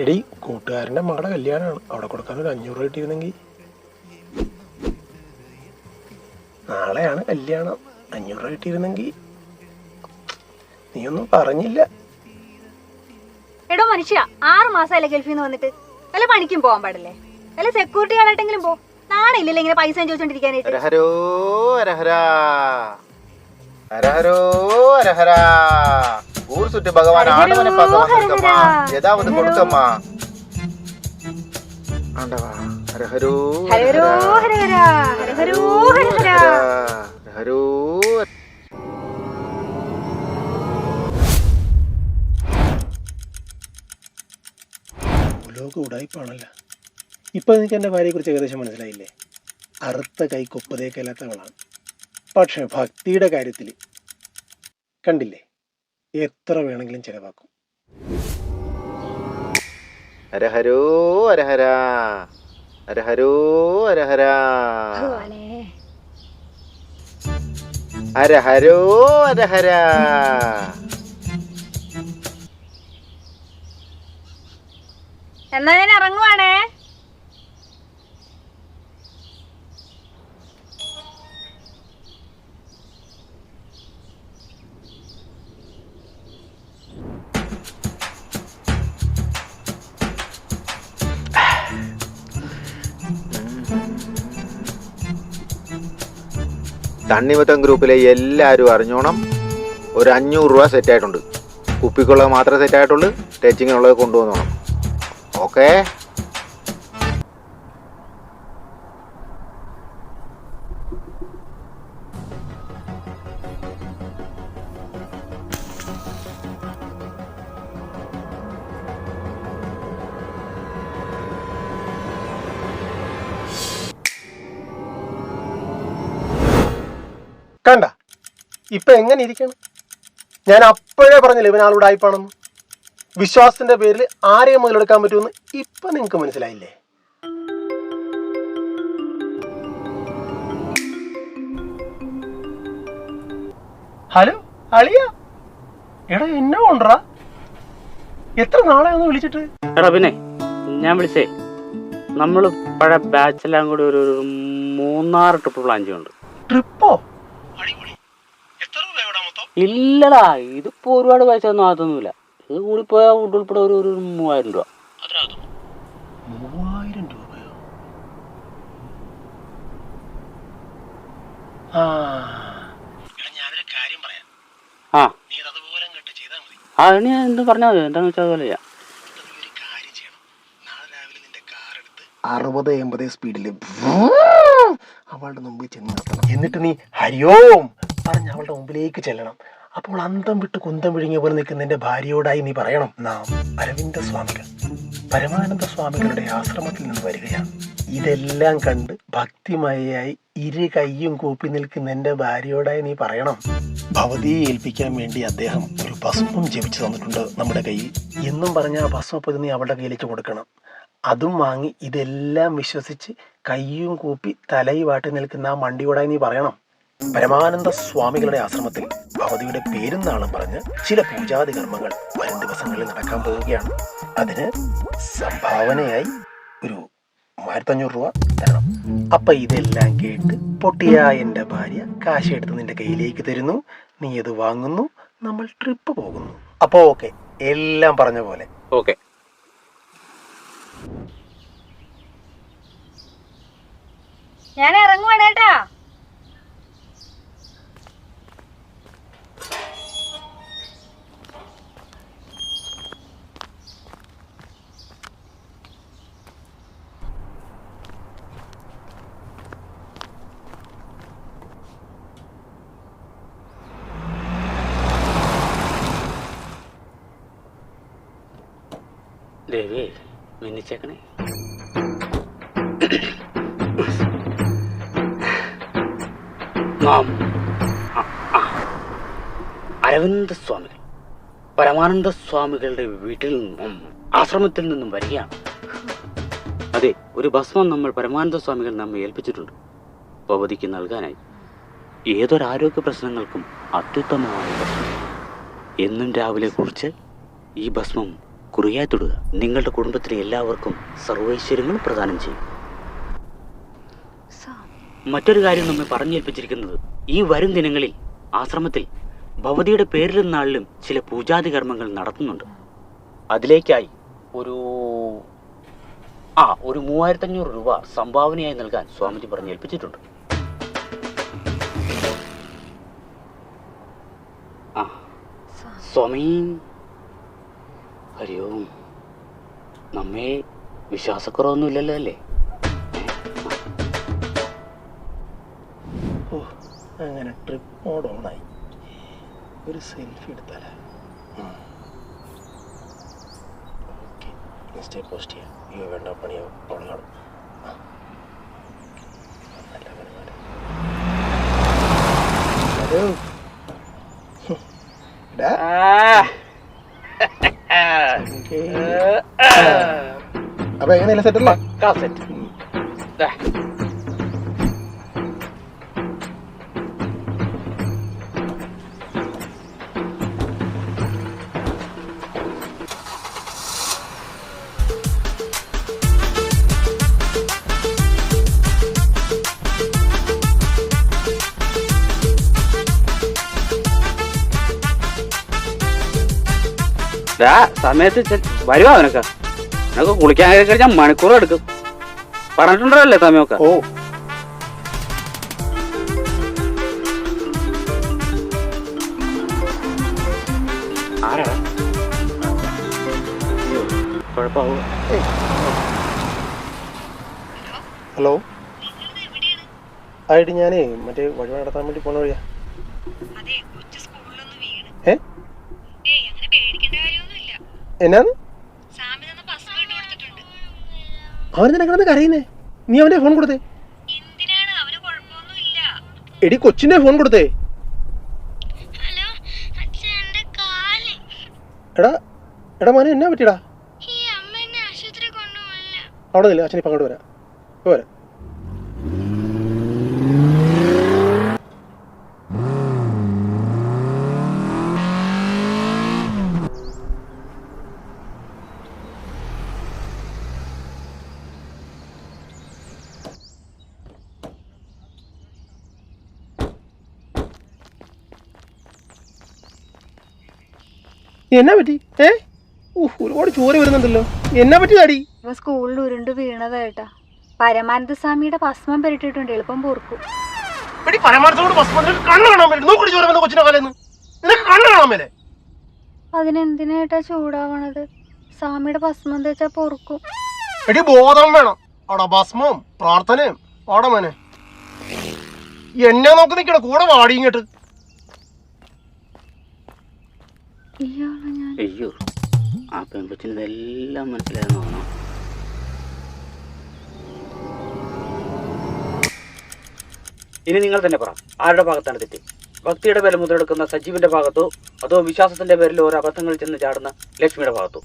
എടി കൂട്ടുകാരന്റെ മകളുടെ കല്യാണമാണ്. അവിടെ കൊടുക്കാൻ ഒരു അഞ്ഞൂറ് രൂപ കിട്ടിയിരുന്നെങ്കിൽ. നാളെയാണ് കല്യാണം. അഞ്ഞൂറ് രൂപ കിട്ടിയിരുന്നെങ്കിൽ. നീയൊന്നും പറഞ്ഞില്ല. എടോ മനുഷ്യ ആറ് മാസമല്ലേ ഗൾഫിൽ നിന്ന് വന്നിട്ട്? വല്ല പണിക്കും പോകാൻ പാടില്ലേ? വല്ല സെക്യൂരിറ്റി ആളായിട്ടെങ്കിലും പോ. നാണില്ലല്ലോ ഇങ്ങനെ പൈസ ചോദിച്ചോണ്ടിരിക്കാനായിട്ട്. ഹരഹരോ ഹരഹരാ ഹരഹരോ ഹരഹരാ ഊർ ചുറ്റി ഭഗവാൻ ആണ്ടവനെ பார்க்க வந்திருக்கம்மா ஏதாவது கொடுக்கம்மா ஆண்டவா ஹரஹரோ ഹരഹരോ ഹരഹര ഹരഹരോ ഹരഹര ഹരഹരോ ലോക ഉടായ്പാണല്ലോ ഇപ്പൊ എനിക്ക് എൻ്റെ ഭാര്യയെക്കുറിച്ച് ഏകദേശം മനസ്സിലായില്ലേ അറുത്ത കൈ കൊപ്പതേക്കല്ലാത്തവളാണ് പക്ഷെ ഭക്തിയുടെ കാര്യത്തിൽ കണ്ടില്ലേ എത്ര വേണമെങ്കിലും ചിലവാക്കും. ഹരഹരോ ഹരഹരാ ഹരഹരോ ഹരഹരാ ഭഗവാനേ. ഹരഹരോ ഹരഹരാ എന്നാ ഞാൻ ഇറങ്ങുവാണേ. തണ്ണിമത്തം ഗ്രൂപ്പിലെ എല്ലാവരും അറിഞ്ഞോണം. ഒരു അഞ്ഞൂറ് രൂപ സെറ്റായിട്ടുണ്ട് കുപ്പിക്കുള്ളത് മാത്രമേ സെറ്റായിട്ടുള്ളൂ ടച്ചിങ്ങിനുള്ളത് കൊണ്ടുവന്നോണം. ഓക്കേ കണ്ട ഇപ്പൊ എങ്ങനെ ഇരിക്കണം? ഞാൻ അപ്പോഴേ പറഞ്ഞില്ല ഇവൻ ആളുടെ ആയിപ്പാണെന്ന് വിശ്വാസത്തിന്റെ പേരിൽ ആരെയും മുതലെടുക്കാൻ പറ്റുമെന്ന് ഇപ്പൊ നിങ്ങൾക്ക് മനസ്സിലായില്ലേ? ഹലോ അളിയ. എടാ എന്നെ കൊണ്ടറാ എത്ര നാളെ ഒന്ന് വിളിച്ചിട്ട്? എടാ പിന്നെ ഞാൻ വിളിച്ചേ. നമ്മൾ പഴയ ബാച്ചെല്ലാം കൂടി ഒരു ഒരു മൂന്നാറ് ട്രിപ്പ് പ്ലാൻ ചെയ്യുന്നുണ്ട്. ട്രിപ്പോ അടിപൊളി എത്ര രൂപ മൊത്തം ഇല്ലടാ ഇതിപ്പോ ഒരുപാട് പൈസ ഒന്നും ആകത്തൊന്നുമില്ല ഇത് കൂടി പോയാൽ ഫുഡ് ഉൾപ്പെടെ ഒരു ഒരു മൂവായിരം രൂപ. മൂവായിരം രൂപയോ? ആ. ആ. നീ അതുപോലെ അങ്ങോട്ട് ചെയ്താൽ മതി. ആ ഇനി എന്ത് പറഞ്ഞാൽ മതി. എന്താണെന്ന് വെച്ചാൽ അതുപോലെ ചെയ്യാം. എന്നിട്ട് നീ ഒരു കാര്യം ചെയ്യണം. നാളെ രാവിലെ നിന്റെ കാർ എടുത്ത് അറുപത് എൺപത് സ്പീഡിൽ അവളുടെ മുമ്പിൽ ചെന്ന് നിർത്തണം എന്നിട്ട് നീ ഹരിയോം പറഞ്ഞ് അവളുടെ മുമ്പിലേക്ക് ചെല്ലണം. അപ്പോൾ അന്തം വിട്ട് കുന്തം വിഴുങ്ങിയ പോലെ നിൽക്കുന്ന എന്റെ ഭാര്യയോടായി നീ പറയണം നാം അരവിന്ദ സ്വാമികൾ പരമാനന്ദ സ്വാമികളുടെ ആശ്രമത്തിൽ നിന്ന് വരികയാണ്. ഇതെല്ലാം കണ്ട് ഭക്തിമയായി ഇരു കൈയും കൂപ്പി നിൽക്കുന്ന എന്റെ ഭാര്യയോടായി നീ പറയണം. ഭവതിയെ ഏൽപ്പിക്കാൻ വേണ്ടി അദ്ദേഹം ഒരു ഭസ്മം ജപിച്ചു തന്നിട്ടുണ്ട് നമ്മുടെ കയ്യിൽ. എന്നും പറഞ്ഞ ആ ഭസ്മപ്പതി നീ അവളുടെ കയ്യിലേക്ക് കൊടുക്കണം. അതും വാങ്ങി ഇതെല്ലാം വിശ്വസിച്ച് കയ്യും കൂപ്പി തലയും വാട്ടി നിൽക്കുന്ന ആ മണ്ടിയോടായി നീ പറയണം. പരമാനന്ദ സ്വാമികളുടെ ആശ്രമത്തിൽ ഭവതിയുടെ പേരും നാളും പറഞ്ഞ് ചില പൂജാതി കർമ്മങ്ങൾ വരും ദിവസങ്ങളിൽ നടക്കാൻ പോവുകയാണ്. അതിന് സംഭാവനയായി ഒരു മൂവായിരത്തഞ്ഞൂറ് രൂപ തരണം. അപ്പൊ ഇതെല്ലാം കേട്ട് പൊട്ടിയ എന്റെ ഭാര്യ കാശ് എടുത്ത് നിന്റെ കയ്യിലേക്ക് തരുന്നു. നീ അത് വാങ്ങുന്നു. നമ്മൾ ട്രിപ്പ് പോകുന്നു. അപ്പോ ഓക്കെ എല്ലാം പറഞ്ഞ പോലെ. ഓക്കെ. ഞാൻ ഇറങ്ങുവാണ് കേട്ടാ. ദേവി മിന്നിച്ചേക്കണേ. നാം. അരവിന്ദ സ്വാമികൾ പരമാനന്ദ സ്വാമികളുടെ വീട്ടിൽ നിന്നും ആശ്രമത്തിൽ നിന്നും വരികയാണ്. അതെ ഒരു ഭസ്മം നമ്മൾ പരമാനന്ദ സ്വാമികൾ നമ്മെ ഏൽപ്പിച്ചിട്ടുണ്ട്. ഭവതിക്ക് നൽകാനായി. ഏതൊരു ആരോഗ്യ പ്രശ്നങ്ങൾക്കും അത്യുത്തമമായ എന്നും രാവിലെ കുറിച്ച് ഈ ഭസ്മം കുറിയായി തൊടുക. നിങ്ങളുടെ കുടുംബത്തിലെ എല്ലാവർക്കും സർവൈശ്വര്യങ്ങളും പ്രദാനം ചെയ്യും. മറ്റൊരു കാര്യം നമ്മെ പറഞ്ഞേൽപ്പിച്ചിരിക്കുന്നത് ഈ വരും ദിനങ്ങളിൽ ആശ്രമത്തിൽ ഭവതിയുടെ പേരിലും നാളിലും ചില പൂജാതി കർമ്മങ്ങൾ നടത്തുന്നുണ്ട്. അതിലേക്കായി ഒരു ആ ഒരു മൂവായിരത്തഞ്ഞൂറ് രൂപ സംഭാവനയായി നൽകാൻ സ്വാമിജി പറഞ്ഞേൽപ്പിച്ചിട്ടുണ്ട്. ആ. സ്വാമി ഹരി ഓം. നമ്മെ വിശ്വാസക്കുറവൊന്നുമില്ലല്ലോ അല്ലേ? ഓ അങ്ങനെ ട്രിപ്പ് മോഡ് ഓണായി ഒരു സെൽഫി എടുത്താലേ? ഓക്കെ ഇൻസ്റ്റേ പോസ്റ്റ് ചെയ്യാം. അയ്യോ വേണ്ട പണിയാവും. അവിടെ കാണും ആ. നല്ല പരിപാടി. ഹലോ ഹും. എടാ, ഓക്കേ. അപ്പൊ എങ്ങനെയല്ല അല്ല കാസറ്റ് സമയത്ത് വരുവാ അവനൊക്കെ. നിനക്ക് കുളിക്കാൻ കഴിഞ്ഞാൽ മണിക്കൂർ എടുക്കും. പറഞ്ഞിട്ടുണ്ടല്ലേ സമയമൊക്കെ. ഓ. ഹലോ. ആയിട്ട് ഞാനേ മറ്റേ വഴി നടത്താൻ വേണ്ടി പോണ വഴിയാ. ഏ? എന്നാന്ന്? അവൻ തന്നെ കിടന്ന് കരയുന്നേ? നീ അവന്റെ ഫോൺ കൊടുത്തേ. എടി കൊച്ചിന്റെ ഫോൺ കൊടുത്തേ. എടാ എടാ മോനെ എന്നാ പറ്റിയടാ? അവിടെ നില്ല അച്ഛൻ ഇപ്പം അങ്ങോട്ട് വരാം. വരാം. എന്നാ പറ്റി? ഏ? ഊഹ്, ഒരുപാട് ചോര വരുന്നുണ്ടല്ലോ. എന്നാ പറ്റിയതാടി ഇവ സ്കൂളിൽ ഉരുണ്ട് വീണതായിട്ടാ പരമാനന്ദ സ്വാമിയുടെ ഭസ്മം പെരട്ടിട്ടുണ്ട് എളുപ്പം പൊറുക്കും. എടി പരമാർത്ഥത്തോട് ബസ് വന്നിട്ട് കണ്ണ് കാണാൻ പറ്റും നോക്കി ചോര വന്ന കൊച്ചിനെ കാലെന്ന് നിനക്ക് കണ്ണ് കാണാൻ മേലെ. അതിനെന്തിനായിട്ടാ ചൂടാവണത്? സ്വാമിയുടെ ഭസ്മം തേച്ചാ പൊറുക്കും. എടി ബോധം വേണം. അവിടെ ഭസ്മവും പ്രാർത്ഥനയും. അവിടെ മോനെ. എന്നെ നോക്കി നിൽക്കണ. കൂടെ വാടി ഇങ്ങോട്ട് ഇയാളെ ഞാൻ അയ്യോ ആ പെൺകൊച്ചിന് എല്ലാം മനസ്സിലായെന്ന് തോന്നണം. ഇനി നിങ്ങൾ തന്നെ പറ ആരുടെ ഭാഗത്താണ് തെറ്റി? ഭക്തിയുടെ പേരിൽ മുതലെടുക്കുന്ന സജീവിന്റെ ഭാഗത്തോ അതോ വിശ്വാസത്തിന്റെ പേരിൽ ഓരോ അബദ്ധങ്ങളിൽ ചെന്ന് ചാടുന്ന ലക്ഷ്മിയുടെ ഭാഗത്തോ?